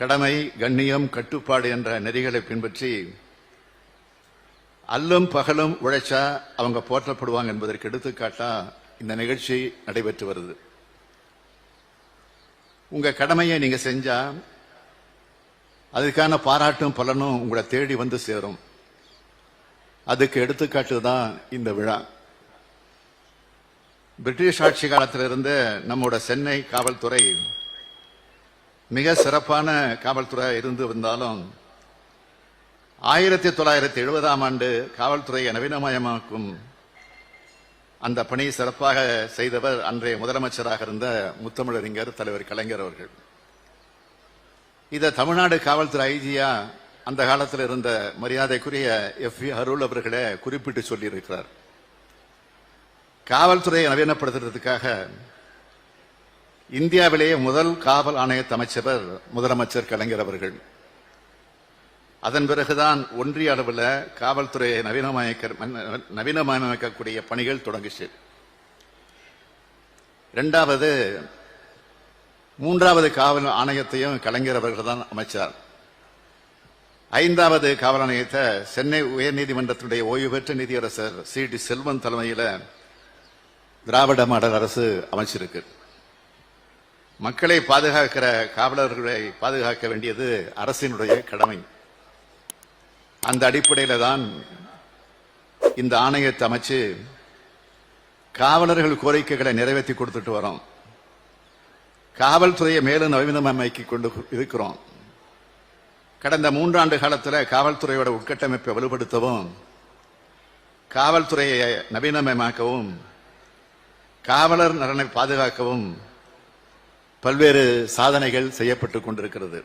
கடமை கண்ணியம் கட்டுப்பாடு என்ற நெறிகளை பின்பற்றி அல்லும் பகலும் உழைச்சா அவங்க போற்றப்படுவாங்க என்பதற்கு எடுத்துக்காட்டா இந்த நிகழ்ச்சி நடைபெற்று வருது. உங்க கடமையை நீங்க செஞ்சா அதுக்கான பாராட்டும் பலனும் உங்களை தேடி வந்து சேரும். அதுக்கு எடுத்துக்காட்டு தான் இந்த விழா. பிரிட்டிஷ் ஆட்சி காலத்திலிருந்து நம்மோட சென்னை காவல்துறை மிக சிறப்பான காவல்துறை இருந்து வந்தாலும் ஆயிரத்தி தொள்ளாயிரத்தி எழுபதாம் ஆண்டு காவல்துறையை நவீனமயமாக்கும் அந்த பணி சிறப்பாக செய்தவர் அன்றைய முதலமைச்சராக இருந்த முத்தமிழறிஞர் தலைவர் கலைஞர் அவர்கள். இதை தமிழ்நாடு காவல்துறை ஐஜியா அந்த காலத்தில் இருந்த மரியாதைக்குரிய எஃப் வி அருள் அவர்களே குறிப்பிட்டு சொல்லியிருக்கிறார். காவல்துறையை நவீனப்படுத்துறதுக்காக இந்தியாவிலேயே முதல் காவல் ஆணையத்தை அமைச்சவர் முதலமைச்சர் கலைஞர் அவர்கள். அதன் பிறகுதான் ஒன்றிய அளவில் காவல்துறையை நவீனமயக்க நவீனமயமாக்கக்கூடிய பணிகள் தொடங்குச்சு. இரண்டாவது மூன்றாவது காவல் ஆணையத்தையும் கலைஞர் அவர்கள் தான் அமைச்சார். ஐந்தாவது காவல் ஆணையத்தை சென்னை உயர்நீதிமன்றத்தினுடைய ஓய்வு பெற்ற நீதியரசர் சி டி செல்வன் தலைமையில் திராவிட மாடல் அரசு அமைச்சிருக்கு. மக்களை பாதுகாக்கிற காவலர்களை பாதுகாக்க வேண்டியது அரசினுடைய கடமை. அந்த அடிப்படையில் தான் இந்த ஆணையத்தை அமைச்சு காவலர்கள் கோரிக்கைகளை நிறைவேற்றி கொடுத்துட்டு வரோம். காவல்துறையை மேலும் நவீனமயமாக்கி கொண்டு இருக்கிறோம். கடந்த மூன்றாண்டு காலத்தில் காவல்துறையோட உட்கட்டமைப்பை வலுப்படுத்தவும் காவல்துறையை நவீனமயமாக்கவும் காவலர் நலனை பாதுகாக்கவும் பல்வேறு சாதனைகள் செய்யப்பட்டு கொண்டிருக்கிறது.